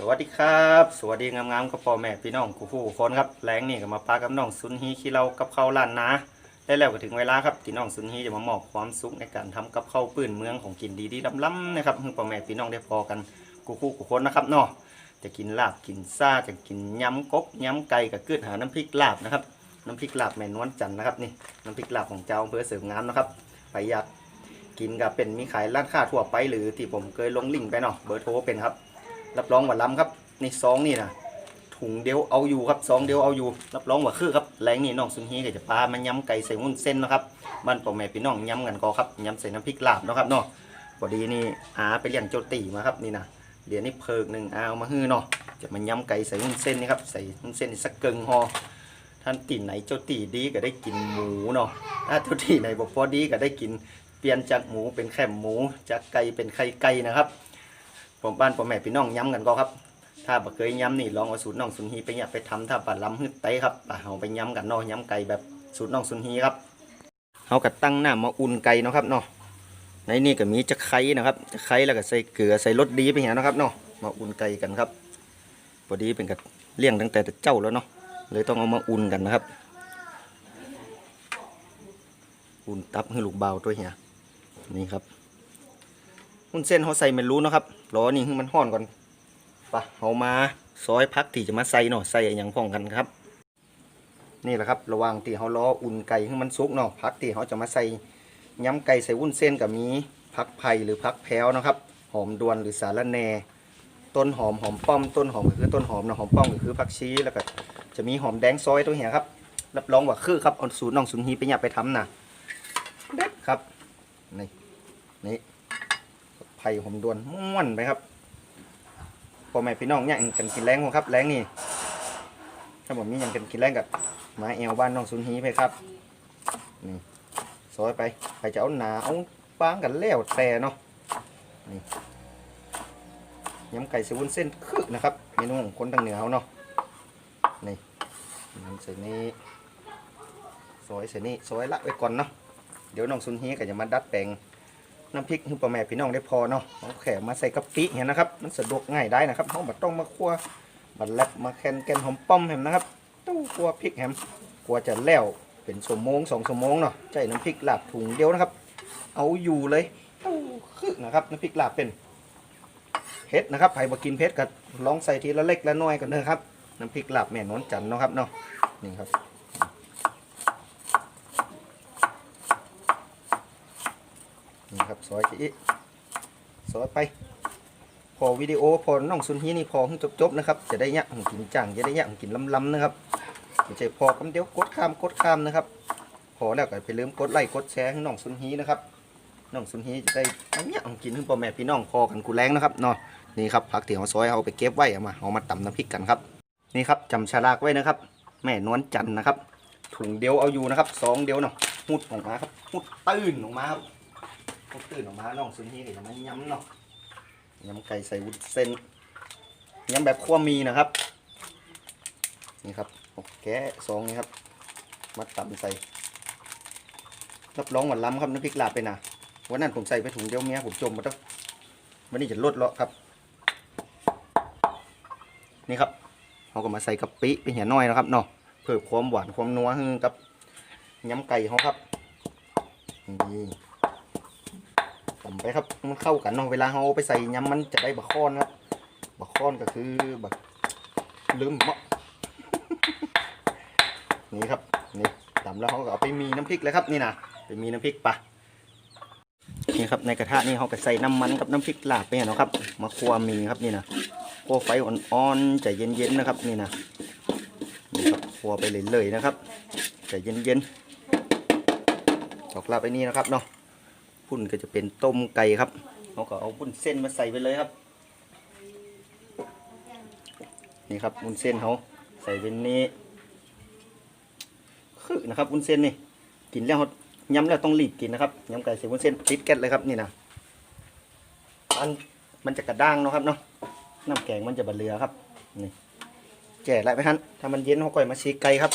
สวัสดีครับ สวัสดีงามๆกับพ่อแม่พี่น้องกูผู้คนครับแรงนี่ก็มาปากับน้องซุนฮีขี้เรากับข้าวล้านนาได้แล้วก็ถึงเวลาครับที่น้องซุนฮีจะมามอบความสุขในการทำกับข้าวปื้นเมืองของกินดีๆล้ำๆนะครับให้พ่อแม่พี่น้องได้พอกันกูผู้กูคนนะครับเนาะจะกินลาบกินซ่าจะกินยำกบยำไก่กับเกลือหาน้ำพริกลาบนะครับน้ำพริกลาบแม่นวลจันทร์นะครับนี่น้ำพริกลาบของเจ้าอำเภอเสริมงามนะครับไปอยากกินกับเป็นมีขายร้านค้าทั่วไปหรือที่ผมเคยลงลิงก์ไปเนาะเบอร์โทรเป็นครับ รับรองว่าล้ำครับนี่ซองนี่นะถุงเดียวเอาอยู่ครับซองเดียวเอาอยู่รับรองว่าคือครับแรงนี่น้องซุนฮีก็จะพามันย้ำไก่ใส่วุ้นเส้นนะครับบ้านพ่อแม่พี่น้องย้ำกันก็ครับย้ำใส่น้ำพริกลาบนะครับเนาะพอดีนี่อาไปเลี้ยงโจตีมาครับนี่นะเดี๋ยวนี้เพิกหนึ่งเอามาฮื้อเนาะจะมันย้ำไก่ใส่วุ้นเส้นนี่ครับใส่วุ้นเส้นสักเกิงหอท่านตีไหนเจ้าตีดีก็ได้กินหมูเนาะถ้าเจ้าตีไหนบอกพอดีก็ได้กินเปลี่ยนจากหมูเป็นแค่หมูจากไก่เป็นไข่ไก่นะครับ ผมบ้านพ่อแม่พี่น้องย้ำกันก็ครับ ถ้าบ่เคยย้ำนี่ลองเอาสูตรน้องสุนฮีไปเนี่ยไปทำถ้าบัดล้ำฮึดไตครับอะเอาไปย้ำกันเนาะย้ำไก่แบบสูตรน้องสุนฮีครับเอากัตั้งหน้ามาอุ่นไก่เนาะครับเนาะในนี่ก็มีจะไคร้นะครับจะไคร้แล้วก็ใส่เกลือใส่รสดีไปเหี่ยนะครับเนาะมาอุ่นไก่กันครับพอดีเป็นกับเลี้ยงตั้งแต่เจ้าแล้วเนาะเลยต้องเอามาอุ่นกันนะครับ อุ่นตับให้ลูกเบาตัวเหี่ยนี่ครับ หุ้นเส้นเขาใส่ไม่รู้นะครับรอนี่ให้มันห่อนก่อนปะเอามาซอยพักที่จะมาใส่เนาะใส่อย่างพ้องกันครับ นี่แหละครับระว่างที่เขารออุ่นไก่ให้มันสุกเนาะพักที่เขาจะมาใส่ย้ำไก่ใส่วุ้นเส้นกับมีพักไผ่หรือพักแพ้วนะครับ หอมดวนหรือสาระแหน่ต้นหอมหอมป้อมต้นหอมก็คือต้นหอมเนาะหอมป้อมก็คือผักชีแล้วก็จะมีหอมแดงซอยตัวเหี้ยครับรับรองว่าคือครับเอาสูตรน้องสุนฮีไปเนี่ยไปทำนะเด็ดครับนี่นี่ ไผ่หอมดวนม้วนไปครับพ่อแม่พี่น้องเนี่ยกันกินแรงหัวครับแรงนี่ถ้าผมมีอย่างกันกินแรงกับมาแอวบ้านน้องซุนฮีไปครับนี่ซอยไปใครจะเอาหนาเอาปางกันแล้วแต่เนาะนี่ยำไก่ใส่วุ้นเส้นคือนะครับเมนูของคนทางเหนือเขาเนาะนี่น้ำใส่นี่ซอยใส่นี่ซอยละไว้ก่อนเนาะเดี๋ยวน้องซุนฮีก็จะมาดัดแปลง น้ำพริกให้พ่อแม่พี่น้องได้พอเนาะเอาแขมาใส่กะปิเนี่ยนะครับ มันสะดวกง่ายได้นะครับเขาบัต้องมาคั่วบัดแลบมาแคนแกนหอมป้อมแฮมนะครับตู้คั่วพริกแฮมกลัวจะแล้วเป็นสมงสองสมงเนาะใจน้ำพริกลาบถุงเดียวนะครับ เอาอยู่เลยตู้คือนะครับน้ำพริกลาบเป็นเผ็ดนะครับใครบ่กินเผ็ดก็ลองใส่ทีละเล็กละน้อยกันนะครับน้ำพริกลาบแม่นวลจันทร์เนาะครับเนาะนี่ครับ นี่ครับซอยจีซอยไปพอวิดีโอพอน้องซุนฮีนี่พอให้จบๆนะครับ จะได้ยะของกินจังจะได้ยะของกินล้ำๆนะครับไม่ใช่พอคำเดียวกดข้ามกดข้ามนะครับ พอแล้วก็ไปลืมกดไลค์กดแชร์ให้น้องซุนฮีนะครับน้องซุนฮีจะได้อันเนี้ยของกินให้พ่อแม่พี่น้องพอกันกูแรงนะครับเนาะนี่ครับผักที่เราซอยเอาไปเก็บไว้เอามาเอามาตำน้ำพริกกันครับ นี่ครับจำฉลากไว้นะครับ แม่นวลจันนะครับถุงเดียวเอาอยู่นะครับสองเดียวเนาะหุดออกมาครับหุดตื้นออกมาครับ พวกตื่นออกมาน้องซุนฮีก็จะมาย้ำเนาะย้ำไก่ใส่วุ้นเส้นย้ำแบบคั่วมีนะครับ นี่ครับแกะซองนี่ครับ มาตำใส่รับรองหวานล้ำครับน้ำพริกลาบไปนะวันนั้นผมใส่ไปถุงเดียวเมียผมจมมาต้องวันนี้จะลดเลาะครับ นี่ครับเขาก็มาใส่กะปิไปเหี่ยน้อยนะครับเนาะเพิ่มความหวานความนัวให้กับย้ำไก่เขาครับนี่ ไปครับมันเข้ากันเนาะเวลาเราเอาไปใส่ยำมันจะได้บะคอนครับบะคอนก็คือแบบลืมเมาะนี่ครับนี่ตำแล้วเขาก็เอาไปมีน้ำพริกเลยครับนี่นะไปมีน้ำพริกปะนี่ครับในกระทะนี่เขาก็ใส่น้ำมันกับน้ำพริกลาบไปเนาะครับมาคั่วมีครับนี่นะคั่วไฟอ่อนๆใจเย็นๆนะครับนี่นะนี่ครับคั่วไปเรื่อยๆนะครับใจเย็นๆตอกลาบไปนี่นะครับเนาะ พุ่นก็จะเป็นต้มไก่ครับเขาก็เอาพุ่นเส้นมาใส่ไปเลยครับ นี่ครับพุ่นเส้นเขาใส่เป็นนี้คือนะครับพุ่นเส้นนี่กินแล้วย้ำแล้วต้องรีบกินนะครับย้ำไก่ใส่พุ่นเส้นติดแก๊สเลยครับนี่นะมันมันจะกระด้างเนาะครับเนาะน้ำแกงมันจะบะเรือครับนี่แจ่ไรไปฮันถ้ามันเย็นเขาก่อยมาชีกไก่ครับ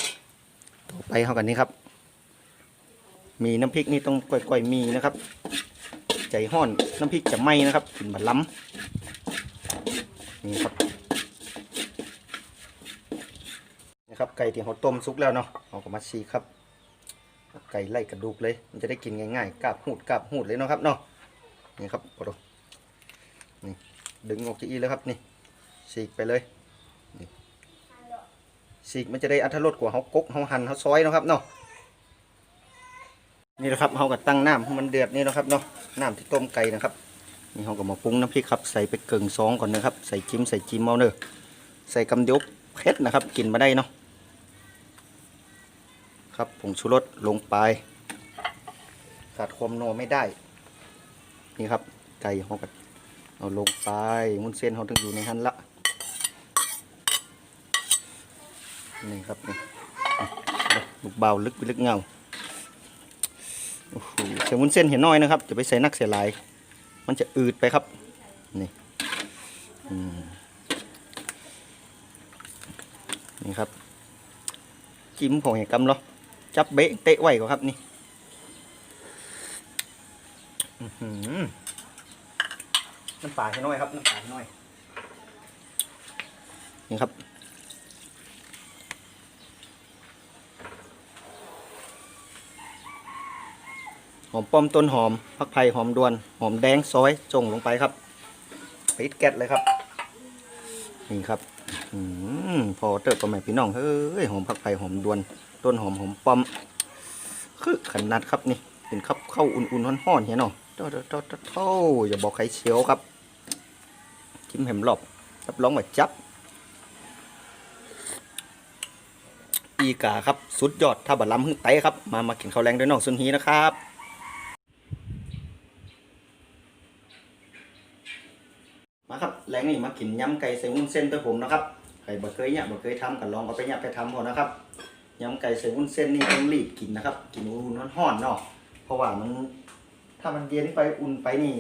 ต่อไปเขากันนี้ครับ มีน้ำพริกนี่ต้องก่อยๆมีนะครับ ใจห่อนน้ำพริกจะไหมนะครับกินบัดล้ำนี่ครับนะครับไก่ที่เขาต้มซุกแล้วเนาะเอาก็มาชีครับไก่ไล่กระดูกเลย มันจะได้กินง่ายๆกาบหูดกาบหูดเลยเนาะครับเนาะนี่ครับพอดูนี่ดึงออกจากอีแล้วครับนี่สีกไปเลยสีกมันจะได้อัตรรสกว่าเขากกเขาหั่นเขาซอยนะครับเนาะ นี่นะครับเขาก็ตั้งน้ำให้มันเดือดนี่เนาะครับเนาะน้ำที่ต้มไก่นะครับนี่เขาก็มาปรุงน้ำพริกครับใส่ไปเกิงซองก่อนนะครับใส่จิ้มใส่จิ้มเอาเนอะใส่กำเดียวเผ็ดนะครับกินมาได้เนาะครับผงชูรสลงไปขาดความนัวไม่ได้ นี่ครับไก่เขาก็เอาลงไปมุ้นเส้นเขาถึงอยู่ในหันละนี่ครับนี่ลูกเบาลึกไปลึกเงา โอ้โหใส่วุ้นเส้นเห็นน้อยนะครับจะไปใส่นักเสียหลาย มันจะอืดไปครับนี่นี่ครับ จิ้มผงแห่งกำเหรอจับเบะเตะไหว้ก่อครับนี่น้ำปลาให้น้อยครับน้ำปลาให้น้อยนี่ครับ หอมป้อมต้นหอมผักไผ่หอมดวน หอมแดงซอยจงลงไปครับปิดแก๊สเลยครับ นี่ครับอืมพอเติบประมาพี่น้องเฮ้ยหอมผักไผ่หอมดวน ต้นหอมหอมป้อมคือขนาดครับนี่เป็นครับเข้าอุ่นๆห้อนๆเห็นเนาะโตโตโตโตโตอย่าบอกใครเชียวครับจิ้มเห็มหลบรับรองว่าจับ อีกาครับ สุดยอดถ้าบัดล้ำหึ่งไตครับ มามากินข้าวแรงด้วยน้องซุนฮีนะครับ มาครับ แรงนี่มากินยำไก่ใส่วุ้นเส้นด้วยผมนะครับใครบ่เคยเนี่ยบ่เคยทำก็ลองเอาไปเนี่ยไปทำก่อนนะครับยำไก่ใส่วุ้นเส้นนี่ต้องรีบกินนะครับ กินอุ่นๆร้อนๆเนาะเพราะว่ามันถ้ามันเย็นไปอุ่นไปนี่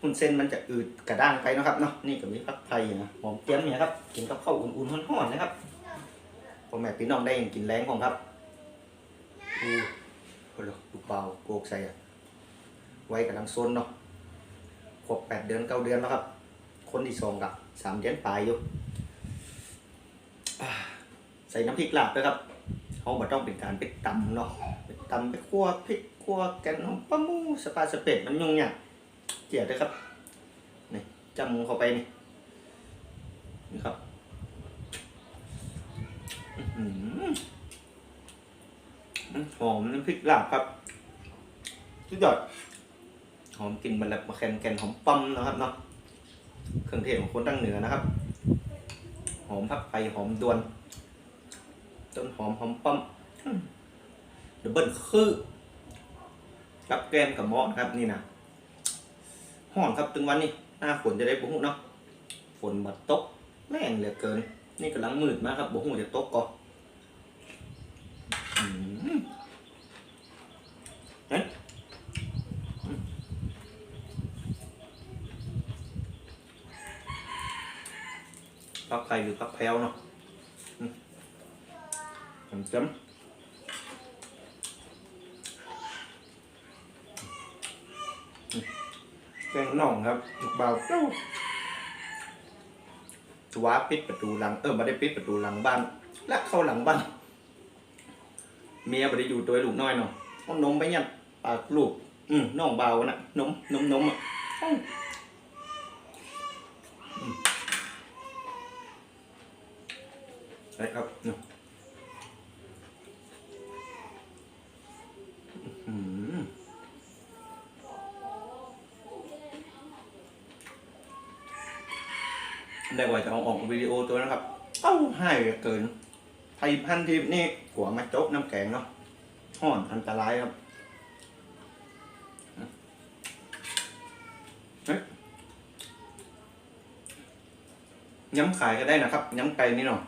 วุ้นเส้นมันจะอืดกระด้างไปนะครับเนาะนี่ก็มีผักไทยนะหอมเจียมเนี่ยครับกินกับข้าวอุ่นๆร้อนๆนะครับพ่อแม่พี่น้องได้กินแรงของครับดูโอ้โหลูกเบาโกกใส่อะไว้กำลังซนเนาะครบแปดเดือนเก้าเดือนแล้วครับ คนที่สองกับสามเดือนปลายอยู่ใส่น้ำพริกลาบด้วยครับเขาบ่ต้องเป็นการไปตำเนาะไปตำไปคั่วพริกคั่วแกงหอมปลาหมูสปาสเปดมันยุ่งยากเจียดด้วยครับนี่จำเข้าไปนี่นี่ครับหอมันหอมน้ำพริกลาบครับสุดยอดหอมกลิ่นมันแบบมาแคนแกนหอมปั๊มนะครับเนาะ เครื่องเทศของคนตั้งเหนือนะครับ หอมผักไผ่หอมดวน ต้นหอมหอมปั๊มอืมเดี๋ยวเบิ้ลคือกับแกมกับหมอนครับนี่นะห่อนครับถึงวันนี้หน้าฝนจะได้บุ้งเนาะฝนบัดตกแรงเหลือเกิน นี่กำลังมืดมากครับบุ้งจะตกก่อนอืมเฮ้ย พักไข่หรือพักแพลวเนาะอืมผมจำอืมแกงน่องครับลูกเบาเจ้าชัวปิดประตูหลัง เออม่ได้ปิดประตูหลังบ้าน และเข้าหลังบ้าน เมียไม่ได้อยู่ตัวลูกน้อยเนาะเอานมไปยัดปากลูก อืมน่องเบาน่ะนมนมนมอะเอ้า đấy không ừ. Ừm. ได้ วิดีโอตัวนะครับเอ้าให้เกินไทยพันทิพย์นี่หัวมาโจ๊กน้ำแข็งเนาะห่อนอันตรายครับเฮ้ยย้ำขายก็ได้นะครับย้ำไก่นี่เนาะ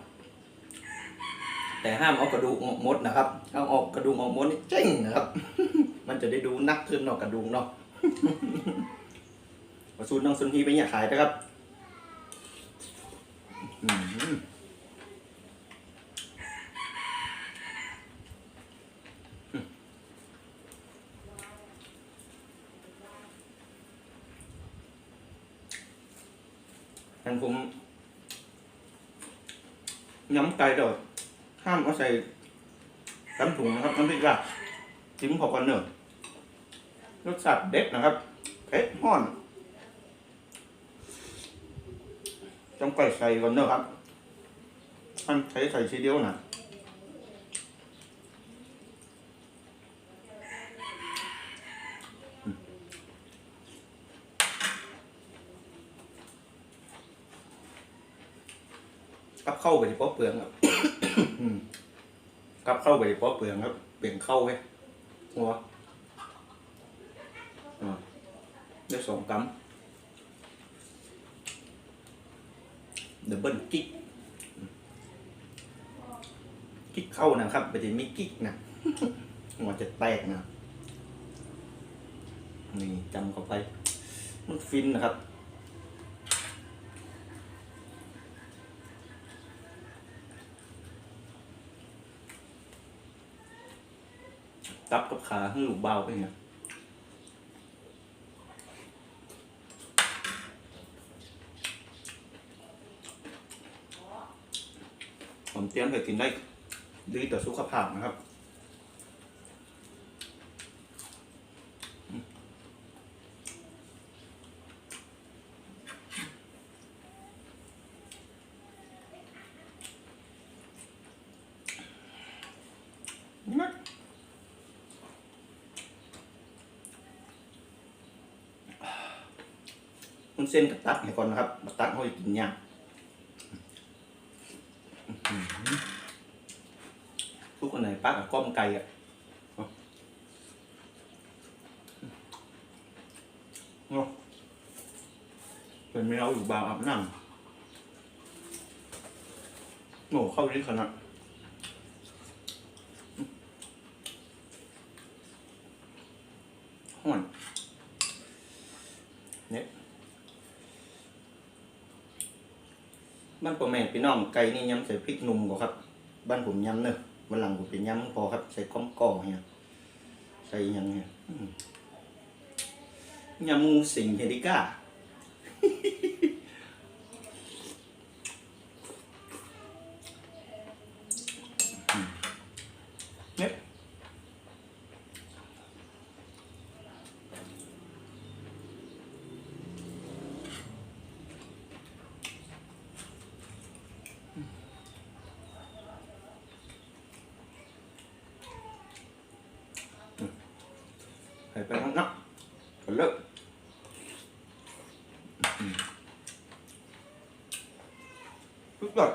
แต่ห้ามเอากระดูกออกมดนะครับ เอาออกกระดูกออกมดนี่เจ๊งนะครับ มันจะได้ดูนักขึ้นเนาะกระดูกเนาะสูตรน้องซุนฮีไปเนี่ยขายนะครับ ทางผมย้ำไก่ด้วยห้ามเอาใส่น้ำถุงนะครับน้ำพริกลาบจิ้มพอกันเนอะรสชาติเด็ดนะครับเผ็ดห้อนจ้องไปใส่ก่อนเนอะครับท่านใช้ใส่ชีเดียวนะ เข้าไปที่ป๊อเปลืองครับอืมกับเข้าไปที่ป๊อเปลืองครับเปลี่ยนเข้าไว้หัวอ่าได้สองกำดับเบิลกิ๊กกิ๊กเข้านะครับไม่ใช่มีกิ๊กนะหัวจะแตกนะนี่จำเข้าไป มันฟินนะครับ ตับกับ ขาให้ลูกเบาไปเนี่ยผมเตรียมไปกินได้ดีต่อสุขภาพนะครับ มันเส้นกับตักให้ก่อนนะครับบักตักเขาจะกินยากอื้อทุกคนไหนปักกับก้อมไก่อะเอาเอาเป็นไม่เอาอยู่บางอาบน้ำโอ้เข้าลิ้นขนาดห่อนเนี่ย บ้านพ่อแม่พี่น้องไก่นี่ยำใส่พริกหนุ่มกว่ครับ บ้านผมยำเนอะบ้านหลังผมเป็นยำพอครับ ใส่ข้อมก่อเนี่ยใส่ยังเนี่ยอืมยำมูสิงเฮดิก้า ส่ไปทั้งนับก็เลิกปึ๊ก่อน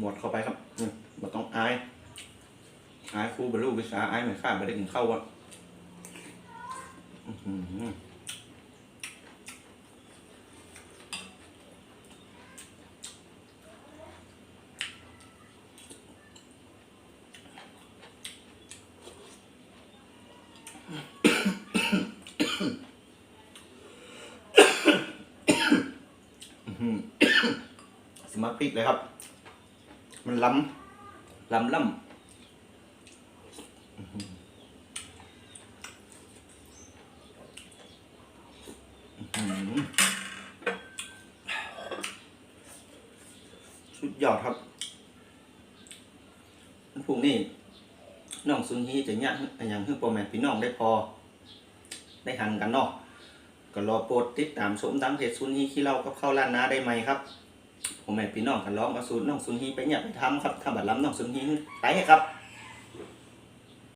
หมดเข้าไปครับอืมเราต้องอาย อายครูบรรลุวิชาอายเหมือนข้าไม่ได้กินข้าวอะ สมาพริกเลยครับ มันล้ำล้ำล้ำสุดยอดครับพรุ่งนี้น้องซุนฮีจะย่างอย่างให้พ่อโปรแม่พี่น้องได้พอ ได้หันกันเนาะ ก็รอโปรดติดตามชมดังเพจซุนฮีขี้เล่ากับข้าวล้านนาได้ไหมครับผมแม่พี่น้องกันร้องมาซูนน้องซุนฮีไปเนี่ยไปทำครับถ้าบัดล้ำน้องซุนฮีไปครับ